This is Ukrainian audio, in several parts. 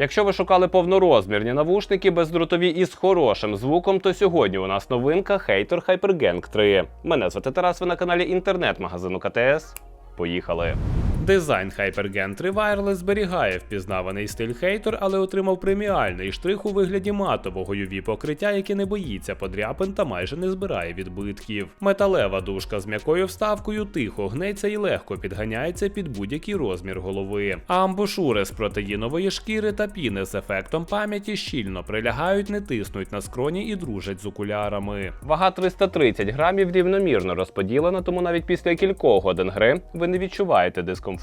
Якщо ви шукали повнорозмірні навушники бездротові із хорошим звуком, то сьогодні у нас новинка Hater HyperGang 3. Мене звати Тарас, ви на каналі інтернет-магазину КТС. Поїхали. Дизайн HyperGen 3 Wireless зберігає впізнаваний стиль хейтер, але отримав преміальний штрих у вигляді матового UV покриття, яке не боїться подряпин та майже не збирає відбитків. Металева дужка з м'якою вставкою тихо гнеться і легко підганяється під будь-який розмір голови. А амбушури з протеїнової шкіри та піни з ефектом пам'яті щільно прилягають, не тиснуть на скроні і дружать з окулярами. Вага 330 грамів рівномірно розподілена, тому навіть після кількох годин гри ви не відчуваєте дискомфорту.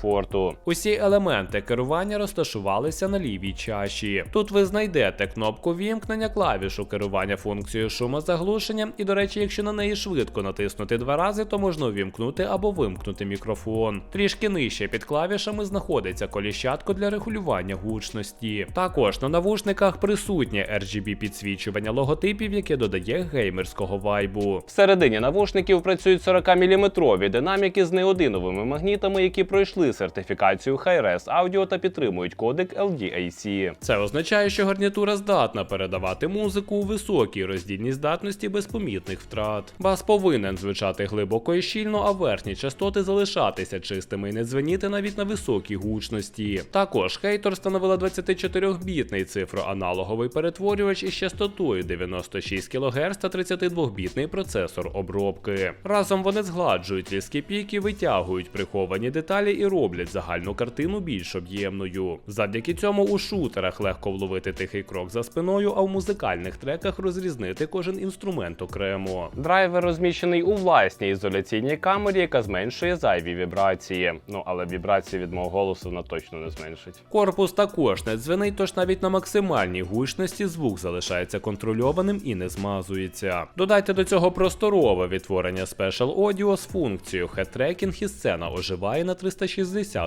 Усі елементи керування розташувалися на лівій чаші. Тут ви знайдете кнопку вімкнення, клавішу керування функцією шумозаглушення, і, до речі, якщо на неї швидко натиснути два рази, то можна увімкнути або вимкнути мікрофон. Трішки нижче під клавішами знаходиться коліщатко для регулювання гучності. Також на навушниках присутнє RGB підсвічування логотипів, яке додає геймерського вайбу. Всередині навушників працюють 40-мм динаміки з неодиновими магнітами, які пройшли сертифікацію Hi-Res Audio та підтримують кодек LDAC. Це означає, що гарнітура здатна передавати музику у високій роздільній здатності без помітних втрат. Бас повинен звучати глибоко і щільно, а верхні частоти залишатися чистими і не дзвеніти навіть на високій гучності. Також хейтер встановила 24-бітний цифроаналоговий перетворювач із частотою 96 кГц та 32-бітний процесор обробки. Разом вони згладжують різкі піки, витягують приховані деталі і роблять загальну картину більш об'ємною. Завдяки цьому у шутерах легко вловити тихий крок за спиною, а в музикальних треках розрізнити кожен інструмент окремо. Драйвер розміщений у власній ізоляційній камері, яка зменшує зайві вібрації. Ну але вібрації від мого голосу вона точно не зменшить. Корпус також не дзвенить, тож навіть на максимальній гучності звук залишається контрольованим і не змазується. Додайте до цього просторове відтворення Special Audio з функцією хет-трекінг і сцена оживає на 360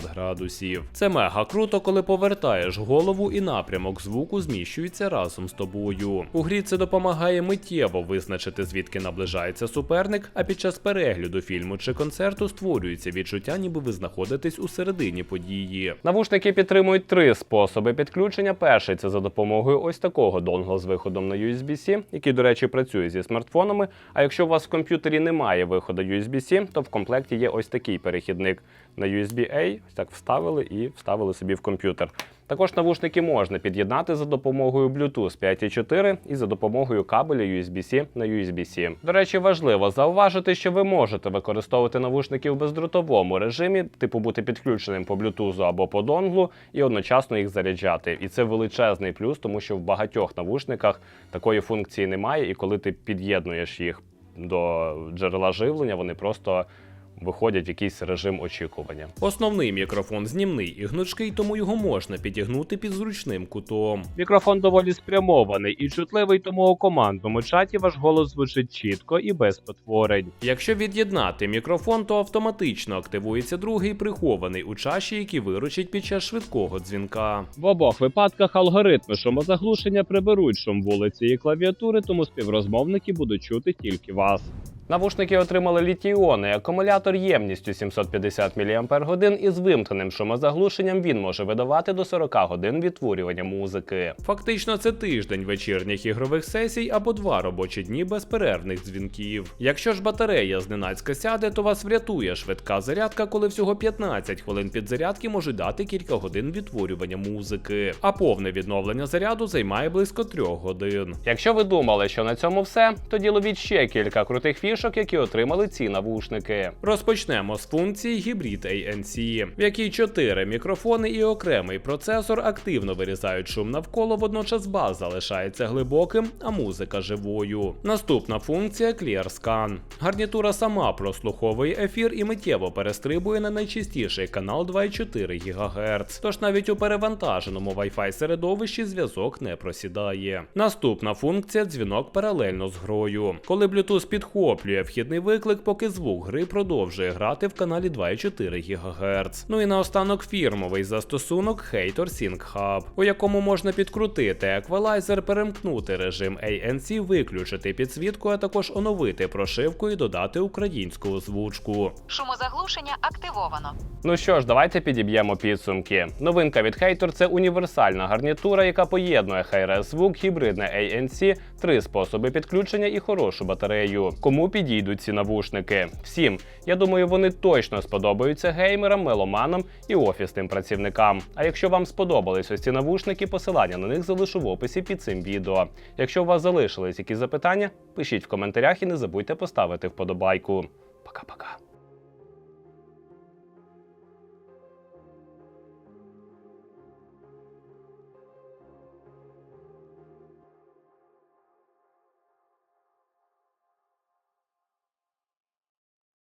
градусів. Це мега круто, коли повертаєш голову і напрямок звуку зміщується разом з тобою. У грі це допомагає миттєво визначити звідки наближається суперник, а під час перегляду фільму чи концерту створюється відчуття, ніби ви знаходитесь у середині події. Навушники підтримують три способи підключення. Перший це за допомогою ось такого донгла з виходом на USB-C, який, до речі, працює зі смартфонами. А якщо у вас в комп'ютері немає виходу USB-C, то в комплекті є ось такий перехідник на USB-A, так вставили і вставили собі в комп'ютер. Також навушники можна під'єднати за допомогою Bluetooth 5.4 і за допомогою кабеля USB-C на USB-C. До речі, важливо зауважити, що ви можете використовувати навушники в бездротовому режимі, типу бути підключеним по Bluetooth або по донглу, і одночасно їх заряджати. І це величезний плюс, тому що в багатьох навушниках такої функції немає, і коли ти під'єднуєш їх до джерела живлення, вони просто виходять в якийсь режим очікування. Основний мікрофон знімний і гнучкий, тому його можна підігнути під зручним кутом. Мікрофон доволі спрямований і чутливий, тому у командному чаті ваш голос звучить чітко і без потворень. Якщо від'єднати мікрофон, то автоматично активується другий прихований у чаші, який виручить під час швидкого дзвінка. В обох випадках алгоритми шумозаглушення приберуть шум вулиці і клавіатури, тому співрозмовники будуть чути тільки вас. Навушники отримали літій-іонний акумулятор ємністю 750 мАч і з вимкненим шумозаглушенням він може видавати до 40 годин відтворювання музики. Фактично, це тиждень вечірніх ігрових сесій або два робочі дні безперервних дзвінків. Якщо ж батарея зненацька сяде, то вас врятує швидка зарядка, коли всього 15 хвилин підзарядки можуть дати кілька годин відтворювання музики. А повне відновлення заряду займає близько 3 годин. Якщо ви думали, що на цьому все, тоді ловіть ще кілька крутих фішок, які отримали ці навушники. Розпочнемо з функції Hybrid ANC, в якій 4 мікрофони і окремий процесор активно вирізають шум навколо, водночас бас залишається глибоким, а музика живою. Наступна функція Clear Scan. Гарнітура сама прослуховує ефір і миттєво перестрибує на найчастіший канал 2,4 ГГц. Тож навіть у перевантаженому Wi-Fi середовищі зв'язок не просідає. Наступна функція дзвінок паралельно з грою. Коли Bluetooth підхоплює висвітлює вхідний виклик, поки звук гри продовжує грати в каналі 2,4 ГГц. Ну і наостанок фірмовий застосунок Hater Sync Hub, у якому можна підкрутити еквалайзер, перемкнути режим ANC, виключити підсвітку, а також оновити прошивку і додати українську озвучку. Шумозаглушення активовано. Ну що ж, давайте підіб'ємо підсумки. Новинка від Hater – це універсальна гарнітура, яка поєднує Hi-Res звук, гібридне ANC, три способи підключення і хорошу батарею. Кому підійдуть ці навушники? Всім. Я думаю, вони точно сподобаються геймерам, меломанам і офісним працівникам. А якщо вам сподобались ось ці навушники, посилання на них залишу в описі під цим відео. Якщо у вас залишились якісь запитання, пишіть в коментарях і не забудьте поставити вподобайку. Пока-пока.